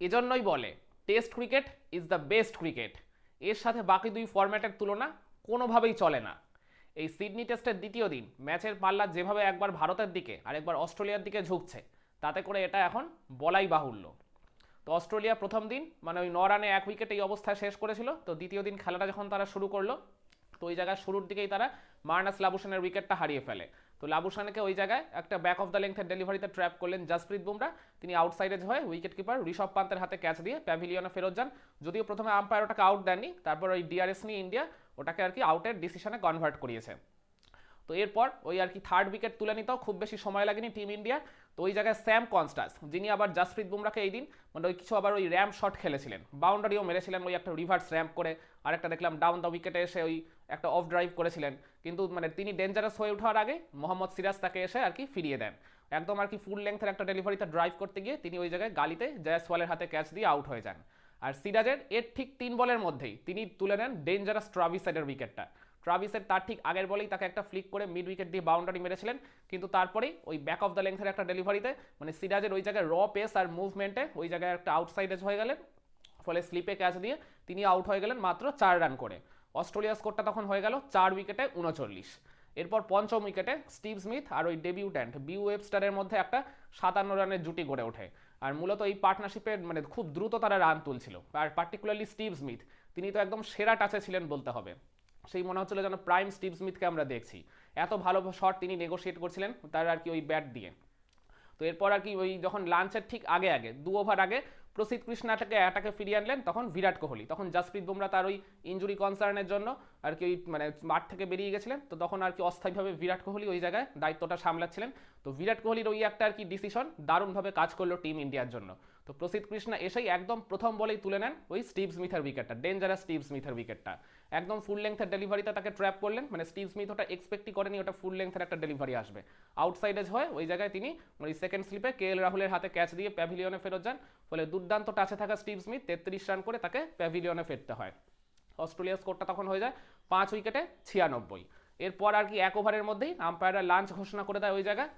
এজন্যই বলে test cricket is the best cricket এর সাথে বাকি দুই ফরম্যাটের তুলনা কোনোভাবেই চলে না। এই সিডনি টেস্টের দ্বিতীয় দিন ম্যাচের পাল্লা যেভাবে একবার ভারতের দিকে আর একবার অস্ট্রেলিয়ার দিকে ঝুঁকছে, তাতে করে এটা এখন বলাই বাহুল্য। তো অস্ট্রেলিয়া প্রথম দিন মানে ওই ন রানে এক উইকেট এই অবস্থায় শেষ করেছিল, তো দ্বিতীয় দিন খেলাটা যখন তারা শুরু করল, তো ওই জায়গায় শুরুর দিকেই তারা মার্নাস লাবুসানের উইকেটটা হারিয়ে ফেলে। তো লাবুসানকে ওই জায়গায় একটা ব্যাক অফ দ্য লেংথের ডেলিভারিতে ট্র্যাপ করলেন জাসপ্রীত বুমরা। তিনি আউটসাইডে হয়ে উইকেট কিপার ঋষভ পান্তের হাতে ক্যাচ দিয়ে প্যাভিলিয়নে ফেরত যান। যদিও প্রথমে আম্পায়ার ওটাকে আউট দেননি, তারপর ওই ডিআরএস নিয়ে ইন্ডিয়া ওটাকে আর কি আউটের ডিসিশনে কনভার্ট করিয়েছে। তো এরপর ওই আর কি থার্ড উইকেট তুলে নিতেও খুব বেশি সময় লাগেনি টিম ইন্ডিয়া তো ওই জায়গায় স্যাম কনস্টাস যিনি আবার জাসপ্রীত বুমরাকে এই দিন মানে ওই কিছু আবার ওই র্যাম্প শট খেলেছিলেন। বাউন্ডারিও মেরেছিলেন ওই একটা রিভার্স র্যাম্প করে। আরেকটা দেখলাম ডাউন দ্য উইকেটে এসে ওই একটা অফ ড্রাইভ করেছিলেন। কিন্তু মানে তিনি ডেঞ্জারাস হয়ে ওঠার আগে মোহাম্মদ সিরাজ তাকে এসে আর কি ফিরিয়ে দেন। একদম আর কি ফুল লেংথের একটা ডেলিভারিতে ড্রাইভ করতে গিয়ে তিনি ওই জায়গায় গালিতে জয়সওয়ালের হাতে ক্যাচ দিয়ে আউট হয়ে যান। আর সিরাজের এর ঠিক তিন বলের মধ্যেই তিনি তুলে নেন ডেঞ্জারাস ট্রাভিস সাইডের উইকেটটা ট্রাভিসের তার ঠিক আগের বলেই তাকে একটা ফ্লিক করে মিড উইকেট দিয়ে বাউন্ডারি মেরেছিলেন। কিন্তু তারপরেই ওই ব্যাক অফ দ্য লেংথের একটা ডেলিভারিতে মানে সিরাজের ওই জায়গায় র পেস আর মুভমেন্টে ওই জায়গায় একটা আউটসাইডেজ হয়ে গেলেন। ফলে স্লিপে ক্যাচ দিয়ে তিনি আউট হয়ে গেলেন মাত্র চার রান করে। অস্ট্রেলিয়ার স্কোরটা তখন হয়ে গেল চার উইকেটে উনচল্লিশ। এরপর পঞ্চম উইকেটে স্টিভ স্মিথ আর ওই ডেবিউট্যান্ট বিউ ওয়েবস্টারের মধ্যে একটা সাতান্ন রানের জুটি গড়ে ওঠে। আর মূলত এই পার্টনারশিপের মানে খুব দ্রুত তারা রান তুলছিল। আর পার্টিকুলারলি স্টিভ স্মিথ, তিনি তো একদম সেরা টাচে ছিলেন বলতে হবে। সেই মনে হচ্ছিল যেন প্রাইম স্টিভ স্মিথকে আমরা দেখছি। এত ভালো শট তিনি নেগোশিয়েট করছিলেন তার আর কি ওই ব্যাট দিয়ে। তো এরপর আর কি ওই যখন লাঞ্চের ঠিক আগে আগে, দু ওভার আগে প্রসিদ্ধ কৃষ্ণাটাকে অ্যাটাকে ফিরিয়ে আনলেন তখন বিরাট কোহলি। তখন জাসপ্রীত বুমরা তার ওই ইঞ্জুরি কনসার্নের জন্য আর কি ওই মানে মাঠ থেকে বেরিয়ে গেছিলেন। তো তখন আর কি অস্থায়ীভাবে বিরাট কোহলি ওই জায়গায় দায়িত্বটা সামলাচ্ছিলেন। তো বিরাট কোহলির ওই একটা আর কি ডিসিশন দারুণভাবে কাজ করল টিম ইন্ডিয়ার জন্য। তো প্রসিদ্ধ কৃষ্ণা এসেই একদম প্রথম বলেই তুলে নেন ওই স্টিভ স্মিথের উইকেটটা ডেঞ্জারাস স্টিভ স্মিথের উইকেটটা। একদম ফুল লেংথের ডেলিভারিতে তাকে ট্র্যাপ করলেন মানে স্টিভ স্মিথ ওটা এক্সপেক্টই করেনি, ওটা ফুল লেংথের একটা ডেলিভারি আসবে। আউটসাইডেজ হয়ে, ওই জায়গায় তিনি ওই সেকেন্ড স্লিপে কে এল রাহুলের হাতে ক্যাচ দিয়ে প্যাভিলিয়নে ফেরত যান, ফলে দুর্দান্ত টাচে থাকা স্টিভ স্মিথ তেত্রিশ রান করে তাকে প্যাভিলিয়নে ফেরতে হয়। অস্ট্রেলিয়ার স্কোরটা তখন হয়ে যায় পাঁচ উইকেটে ছিয়ানব্বই। এরপর আর কি এক ওভারের মধ্যেই আম্পায়াররা লাঞ্চ ঘোষণা করে দেয় ওই জায়গায়।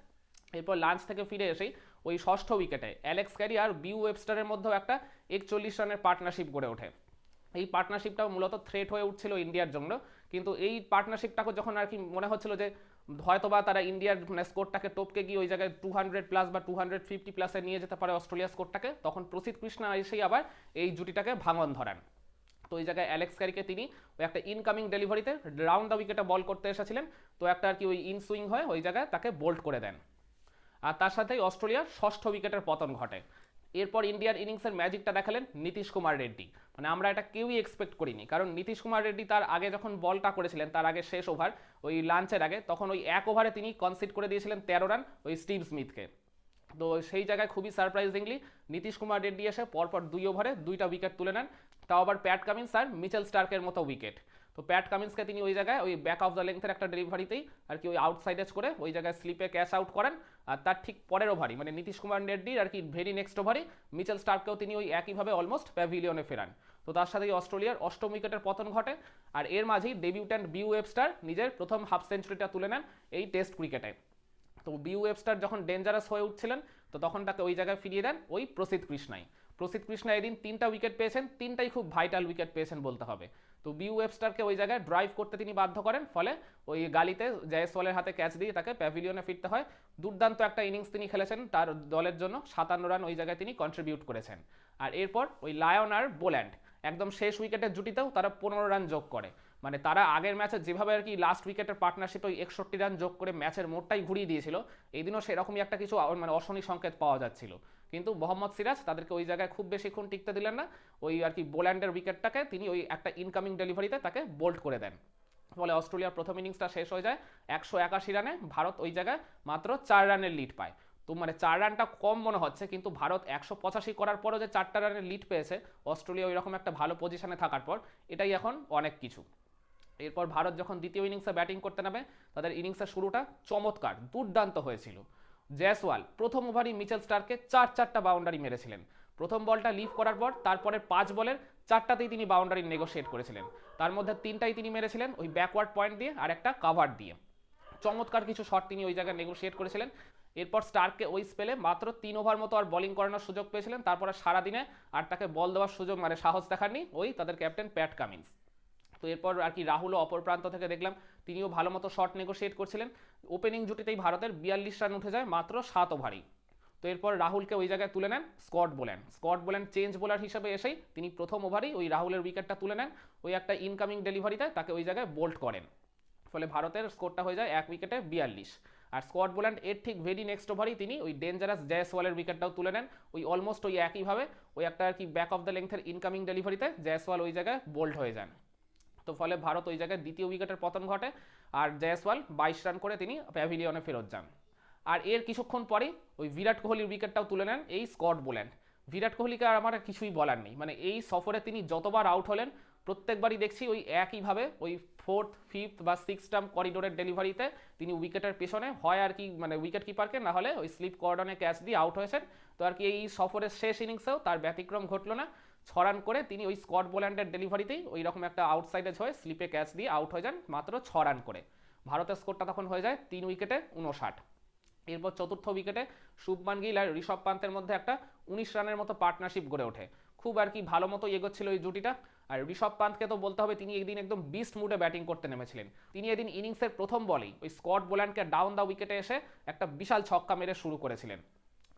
এরপর লাঞ্চ থেকে ফিরে এসেই ওই ষষ্ঠ উইকেটে অ্যালেক্স ক্যারি আর বিউ ওয়েবস্টারের মধ্যেও একটা একচল্লিশ রানের পার্টনারশিপ গড়ে ওঠে। এই পার্টনারশিপটাও মূলত থ্রেট হয়ে উঠছিল ইন্ডিয়ার জন্য। কিন্তু এই পার্টনারশিপটাকে যখন আর কি মনে হচ্ছিল যে, হয়তোবা তারা ইন্ডিয়ার মানে স্কোরটাকে টপকে গিয়ে ওই জায়গায় টু হান্ড্রেড প্লাস বা টু হান্ড্রেড ফিফটি প্লাসে নিয়ে যেতে পারে অস্ট্রেলিয়া স্কোরটাকে তখন প্রসিদ্ধ কৃষ্ণা এসেই আবার এই জুটিটাকে ভাঙন ধরান। তো ওই জায়গায় অ্যালেক্স ক্যারিকে তিনি ওই একটা ইনকামিং ডেলিভারিতে রাউন্ড দ্য উইকেটে বল করতে এসেছিলেন। তো একটা আর কি ওই ইন সুইং হয়ে ওই জায়গায় তাকে বোল্ড করে দেন। আর তার সাথেই অস্ট্রেলিয়ার ষষ্ঠ উইকেটের পতন ঘটে। এরপর ইন্ডিয়ার ইনিংসের ম্যাজিকটা দেখালেন নীতিশ কুমার রেড্ডি। মানে আমরা এটা কেউই এক্সপেক্ট করিনি, কারণ নীতিশ কুমার রেড্ডি তার আগে যখন বলটা করেছিলেন, তার আগে শেষ ওভার ওই লাঞ্চের আগে, তখন ওই এক ওভারে তিনি কনসিড করে দিয়েছিলেন তেরো রান ওই স্টিভ স্মিথকে। তো সেই জায়গায় খুবই সারপ্রাইজিংলি নীতিশ কুমার রেড্ডি এসে পরপর দুই ওভারে দুইটা উইকেট তুলে নেন। তাও আবার প্যাট কামিন্স আর মিচেল স্টার্কের মতো উইকেট তো প্যাট কামিন্সকে তিনি ওই জায়গায়, ওই ব্যাক অফ দ্য লেংথের একটা ডেলিভারিতেই আর কি ওই আউটসাইডেজ করে ওই জায়গায় স্লিপে ক্যাশ আউট করেন। আর তার ঠিক পরের ওভারই মানে নীতিশ কুমার রেড্ডির আর কি ভেরি নেক্সট ওভারই মিচেল স্টার্ককেও তিনি ওই একইভাবে অলমোস্ট প্যাভিলিয়নে ফেরান। তো তার সাথেই অস্ট্রেলিয়ার অষ্টম উইকেটের পতন ঘটে আর এর মাঝেই ডেবিউট্যান্ট বিউ ওয়েবস্টার নিজের প্রথম হাফ সেঞ্চুরিটা তুলে নেন এই টেস্ট ক্রিকেটে তো বিউ ওয়েবস্টার যখন ডেঞ্জারাস হয়ে উঠছিলেন, তো তখন তাকে ওই জায়গায় ফিরিয়ে দেন ওই প্রসিদ্ধ কৃষ্ণাই। প্রসিদ্ধ কৃষ্ণা এদিন তিনটা উইকেট পেয়েছেন, তিনটাই খুব ভাইটাল উইকেট পেয়েছেন বলতে হবে। তো বিউ ওয়েবস্টারকে ওই জায়গায় ড্রাইভ করতে তিনি বাধ্য করেন, ফলে ওই গালিতে জয়সওয়ালের হাতে ক্যাচ দিয়ে তাকে প্যাভিলিয়নে ফিরতে হয়। দুর্দান্ত একটা ইনিংস তিনি খেলেছেন তার দলের জন্য, সাতান্ন রান ওই জায়গায় তিনি কন্ট্রিবিউট করেছেন। আর এরপর ওই লায়ন আর বোল্যান্ড একদম শেষ উইকেটের জুটিতেও তারা পনেরো রান যোগ করে। মানে তারা আগের ম্যাচে যেভাবে আর কি লাস্ট উইকেটের পার্টনারশিপ ওই একষট্টি রান যোগ করে ম্যাচের মোড়টাই ঘুরিয়ে দিয়েছিল এই দিনও সেরকমই একটা কিছু মানে অশনি সংকেত পাওয়া যাচ্ছিল। কিন্তু মোহাম্মদ সিরাজ তাদেরকে ওই জায়গায় খুব বেশিক্ষণ টিকতে দিলেন না। ওই আর কি বোল্যান্ডের উইকেটটাকে তিনি ওই একটা ইনকামিং ডেলিভারিতে তাকে বোল্ড করে দেন। ফলে অস্ট্রেলিয়ার প্রথম ইনিংসটা শেষ হয়ে যায়। একশো একাশি রানে ভারত ওই জায়গায় মাত্র চার রানের লিড পায়। তো মানে চার রানটা কম মনে হচ্ছে, কিন্তু ভারত একশো পঁচাশি করার পরও যে চারটা রানের লিড পেয়েছে, অস্ট্রেলিয়া ওই রকম একটা ভালো পজিশনে থাকার পর এটাই এখন অনেক কিছু। এরপর ভারত যখন দ্বিতীয় ইনিংসে ব্যাটিং করতে নামে, তাদের ইনিংসের শুরুটা চমৎকার, দুর্দান্ত হয়েছিল। জয়সওয়াল প্রথম ওভারই মিচেল স্টারকে চার চারটা বাউন্ডারি মেরেছিলেন। প্রথম বলটা লিভ করার পর তারপরে পাঁচ বলের চারটাতেই তিনি বাউন্ডারি নেগোশিয়েট করেছিলেন। তার মধ্যে তিনটাই তিনি মেরেছিলেন ওই ব্যাকওয়ার্ড পয়েন্ট দিয়ে আর একটা কাভার দিয়ে। চমৎকার কিছু শট তিনি ওই জায়গায় নেগোশিয়েট করেছিলেন। এরপর স্টার্ককে ওই স্পেলে মাত্র তিন ওভার মতো আর বোলিং করানোর সুযোগ পেয়েছিলেন। তারপরে সারাদিনে আর তাকে বল দেওয়ার সুযোগ মানে সাহস দেখাননি ওই তাদের ক্যাপ্টেন প্যাট কামিন্স। তো এরপর আর কি রাহুলও অপর প্রান্ত থেকে দেখলাম তিনিও ভালো মতো শট নেগোশিয়েট করছিলেন। ওপেনিং জুটিতেই ভারতের বিয়াল্লিশ রান উঠে যায় মাত্র সাত ওভারই তো এরপর রাহুলকে ওই জায়গায় তুলে নেন Scott Boland Scott Boland change bowler হিসেবে এসেই তিনি প্রথম ওভারেই ওই রাহুলের উইকেটটা তুলে নেন। ওই একটা ইনকামিং ডেলিভারিতে তাকে ওই জায়গায় বোল্ট করেন। ফলে ভারতের স্কোরটা হয়ে যায় এক উইকেটে বিয়াল্লিশ। আর স্কট বোল্যান্ড এর ঠিক ভেরি নেক্সট ওভারই তিনি ওই ডেঞ্জারাস জয়সওয়ালের উইকেটটাও তুলে নেন। ওই অলমোস্ট ওই একইভাবে ওই একটা আর কি ব্যাক অফ দ্য লেংথের ইনকামিং ডেলিভারিতে জয়সওয়াল ওই জায়গায় বোল্ড হয়ে যান। তো ফলে ভারত ওই জায়গায় দ্বিতীয় উইকেটের পতন ঘটে আর জয়সওয়াল বাইশ রান করে তিনি প্যাভিলিয়নে ফেরত যান। আর এর কিছুক্ষণ পরেই ওই বিরাট কোহলির উইকেটটাও তুলে নেন এই স্কট বোল্যান্ড। বিরাট কোহলিকে আর আমার কিছুই বলার নেই। মানে এই সফরে তিনি যতবার আউট হলেন, প্রত্যেকবারই দেখছি ওই একইভাবে ওই ফোর্থ, ফিফথ বা সিক্স টার্ম করিডোরের ডেলিভারিতে তিনি উইকেটের পেছনে হয় আর কি মানে উইকেট কিপারকে না হলে ওই স্লিপ কর্ডনে ক্যাচ দিয়ে আউট হয়েছেন। তো আর কি এই সফরের শেষ ইনিংসেও তার ব্যতিক্রম ঘটলো না। ছ রান করে তিনি ওই স্কট বোল্যান্ডের ডেলিভারিতেই ওই রকম একটা আউটসাইডে হয়ে স্লিপে ক্যাচ দিয়ে আউট হয়ে যান, মাত্র ছ রান করে। ভারতের স্কোরটা তখন হয়ে যায় তিন উইকেটে উনষাট এরপর চতুর্থ উইকেটে শুভমান গিল আর ঋষভ পান্তের মধ্যে একটা উনিশ রানের মতো পার্টনারশিপ গড়ে ওঠে। খুব আর কি ভালো মতো এগোচ্ছিল এই জুটিটা। আর ঋষভ পান্তকে তো বলতে হবে, তিনি একদিন একদম বিস্ট মুডে ব্যাটিং করতে নেমেছিলেন। তিনি এদিন ইনিংসের প্রথম বলেই ওই স্কট বোল্যান্ডকে ডাউন দ্য উইকেটে এসে একটা বিশাল ছক্কা মেরে শুরু করেছিলেন।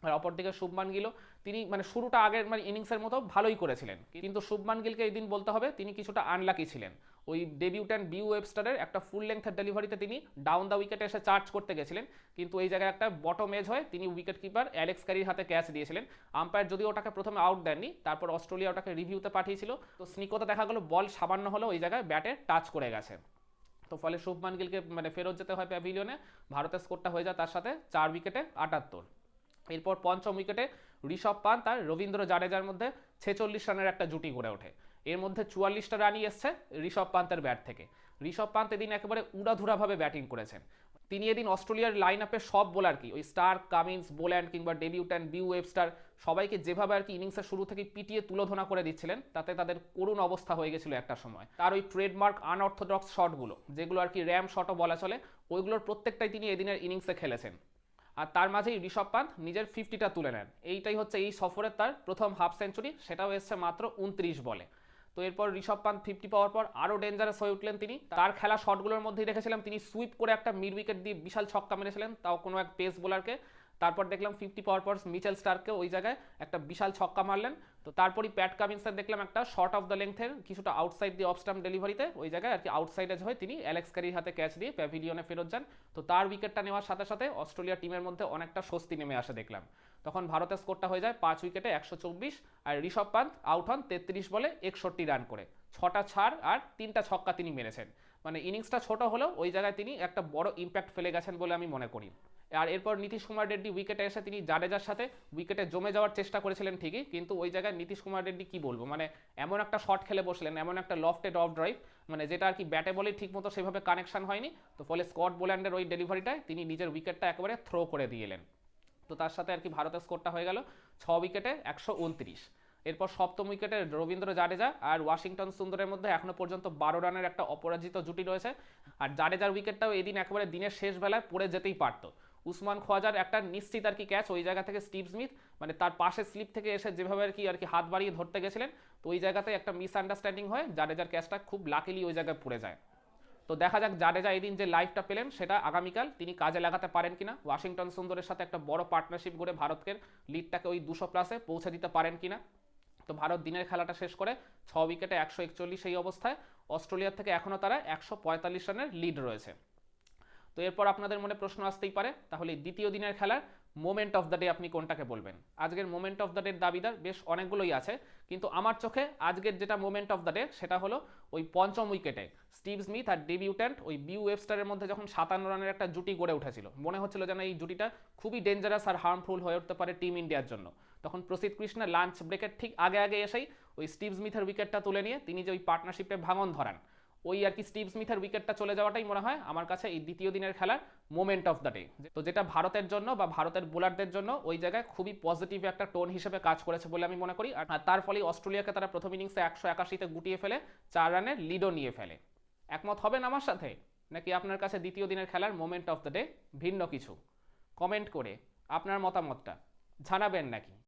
আর অপরদিকে শুভমান গিলও তিনি মানে শুরুটা আগের মানে ইনিংসের মতো ভালোই করেছিলেন। কিন্তু শুভমান গিলকে এই দিন বলতে হবে তিনি কিছুটা আনলাকি ছিলেন। ওই ডেবিউট্যান্ট বিউ ওয়েবস্টারের একটা ফুল লেন্থের ডেলিভারিতে তিনি ডাউন দ্য উইকেটে এসে চার্জ করতে গেছিলেন। কিন্তু এই জায়গায় একটা বটম এজ হয়ে তিনি উইকেট কিপার অ্যালেক্স ক্যারির হাতে ক্যাচ দিয়েছিলেন। আম্পায়ার যদিও ওটাকে প্রথমে আউট দেননি তারপর অস্ট্রেলিয়া ওটাকে রিভিউতে পাঠিয়েছিল। তো স্নিকোতে দেখা গেল বল সামান্য হলেও ওই জায়গায় ব্যাটে টাচ করে গেছে। তো ফলে শুভমান গিলকে মানে ফেরত যেতে হয় প্যাভিলিয়নে ভারতের স্কোরটা হয়ে যায় তার সাথে চার উইকেটে আটাত্তর। এরপর পঞ্চম উইকেটে ঋষভ পান্ত আর রবীন্দ্র জাডেজার মধ্যে ছেচল্লিশ রানের একটা জুটি গড়ে ওঠে। এর মধ্যে চুয়াল্লিশটা রানই এসছে ঋষভ পান্তের ব্যাট থেকে। ঋষভ পান্ত এদিন একেবারে উড়াধুরাভাবে ব্যাটিং করেছেন। তিনি এদিন অস্ট্রেলিয়ার লাইন আপে সব বোলার কি, ওই স্টার, কামিন্স, বোল্যান্ড কিংবা ডেবিউট্যান্ড বিউ ওয়েবস্টার, সবাইকে যেভাবে আর কি ইনিংসের শুরু থেকে পিটিয়ে তুলোধনা করে দিচ্ছিলেন, তাতে তাদের করুণ অবস্থা হয়ে গেছিল একটা সময়। তার ওই ট্রেডমার্ক আনঅর্থোডক্স শটগুলো যেগুলো আর কি র্যাম শটও বলা চলে, ওইগুলোর প্রত্যেকটাই তিনি এদিনের ইনিংসে খেলেছেন। আর তার মাঝেই ঋষভ পান্ত নিজের ফিফটিটা তুলে নেন। এইটাই হচ্ছে এই সফরের তার প্রথম হাফ সেঞ্চুরি সেটাও এসছে মাত্র উনত্রিশ বলে। তো এরপর ঋষভ পান্ত ফিফটি পাওয়ার পর আরও ডেঞ্জারাস হয়ে উঠলেন তিনি। তার খেলা শটগুলোর মধ্যেই দেখেছিলাম তিনি সুইপ করে একটা মিড উইকেট দিয়ে বিশাল ছক্কা মেরেছিলেন, তাও কোনো এক পেস বোলারকে তারপর দেখলাম ফিফটি পাওয়ার পর মিচেল স্টারকে ওই জায়গায় একটা বিশাল ছক্কা মারলেন। তো তারপরই প্যাট কামিন্সের দেখলাম একটা শর্ট অফ দ্য লেংথের কিছুটা আউটসাইড দিয়ে অফস্টাম্প ডেলিভারিতে ওই জায়গায় আর কি আউটসাইডে হয়ে তিনি অ্যালেক্স ক্যারির হাতে ক্যাচ দিয়ে প্যাভিলিয়নে ফেরত যান। তো তার উইকেটটা নেওয়ার সাথে সাথে অস্ট্রেলিয়া টিমের মধ্যে অনেকটা স্বস্তি নেমে আসে দেখলাম। তখন ভারতের স্কোরটা হয়ে যায় পাঁচ উইকেটে একশো চব্বিশ আর ঋষভ পান্ত আউট হন তেত্রিশ বলে একষট্টি রান করে। ছটা ছাড় আর তিনটা ছক্কা তিনি মেরেছেন। মানে ইনিংসটা ছোট হলেও ওই জায়গায় তিনি একটা বড় ইম্প্যাক্ট ফেলে গেছেন বলে আমি মনে করি। আর এরপর নীতিশ কুমার রেড্ডি উইকেটে এসে তিনি জাডেজার সাথে উইকেটে জমে যাওয়ার চেষ্টা করেছিলেন ঠিকই, কিন্তু ওই জায়গায় নীতিশ কুমার রেড্ডি কি বলব? মানে এমন একটা শট খেলে বসলেন, এমন একটা লফটেড অফ ড্রাইভ মানে যেটা আর কি ব্যাটে বলেই ঠিক মতো সেভাবে কানেকশন হয়নি, তো ফলে স্কট বোল্যান্ডের ওই ডেলিভারিটায় তিনি নিজের উইকেটটা একেবারে থ্রো করে দিয়ে এলেন। তো তার সাথে আর কি ভারতের স্কোরটা হয়ে গেল, ছ উইকেটে একশো উনত্রিশ। এরপর সপ্তম উইকেটে রবীন্দ্র জাডেজা আর ওয়াশিংটন সুন্দরের মধ্যে এখনও পর্যন্ত বারো রানের একটা অপরাজিত জুটি রয়েছে। আর জাডেজার উইকেটটাও এদিন একেবারে দিনের শেষ বেলায় পড়ে যেতেই পারতো। উসমান খোয়াজার একটা নিশ্চিত আর কি ক্যাচ ওই জায়গা থেকে স্টিভ স্মিথ মানে তার পাশে স্লিপ থেকে এসে যেভাবে আর কি আর কি হাত বাড়িয়ে ধরতে গেছিলেন, তো ওই জায়গাতে একটা মিসআন্ডারস্ট্যান্ডিং হয়, জাডেজার ক্যাচটা খুব লাকিলি ওই জায়গায় পড়ে যায়। তো দেখা যাক জাডেজা এদিন যে লাইফটা পেলেন, সেটা আগামীকাল তিনি কাজে লাগাতে পারেন কিনা, ওয়াশিংটন সুন্দরের সাথে একটা বড় পার্টনারশিপ করে ভারতকে লিডটাকে ওই দুশো প্লাসে পৌঁছে দিতে পারেন কিনা। তো ভারত দিনের খেলাটা শেষ করে ছ উইকেটে একশো একচল্লিশ এই অবস্থায়। অস্ট্রেলিয়ার থেকে এখনও তারা একশো পঁয়তাল্লিশ রানের লিড রয়েছে। তো এরপর আপনাদের মনে প্রশ্ন আসতেই পারে, তাহলে দ্বিতীয় দিনের খেলার মোমেন্ট অফ দ্য ডে আপনি কোনটাকে বলবেন? আজকের মোমেন্ট অফ দ্য ডের দাবিদার বেশ অনেকগুলোই আছে, কিন্তু আমার চোখে আজকের যেটা মোমেন্ট অফ দ্য ডে সেটা হলো ওই পঞ্চম উইকেটে স্টিভ স্মিথ আর ডেবিউট্যান্ট ওই বিউ ওয়েবস্টারের মধ্যে যখন সাতান্ন রানের একটা জুটি গড়ে উঠেছিল। মনে হচ্ছিল যেন এই জুটিটা খুবই ডেঞ্জারাস আর হার্মফুল হয়ে উঠতে পারে টিম ইন্ডিয়ার জন্য। তখন প্রসিদ্ধ কৃষ্ণ লাঞ্চ ব্রেকের ঠিক আগে আগে এসেই ওই স্টিভ স্মিথের উইকেটটা তুলে নিয়ে তিনি যে ওই পার্টনারশিপে ভাঙন ধরান। ওই আর কি স্টিভ স্মিথের উইকেটটা চলে যাওয়াটাই মনে হয় আমার কাছে এই দ্বিতীয় দিনের খেলার মোমেন্ট অফ দ্য ডে তো যেটা ভারতের জন্য বা ভারতের বোলারদের জন্য ওই জায়গায় খুবই পজিটিভ একটা টোন হিসেবে কাজ করেছে বলে আমি মনে করি। আর তার ফলে অস্ট্রেলিয়াকে তারা প্রথম ইনিংসে একশো একাশিতে গুটিয়ে ফেলে, চার রানের লিডও নিয়ে ফেলে। একমত হবেন আমার সাথে? নাকি আপনার কাছে দ্বিতীয় দিনের খেলার মোমেন্ট অফ দ্য ডে ভিন্ন কিছু? কমেন্ট করে আপনার মতামতটা জানাবেন নাকি?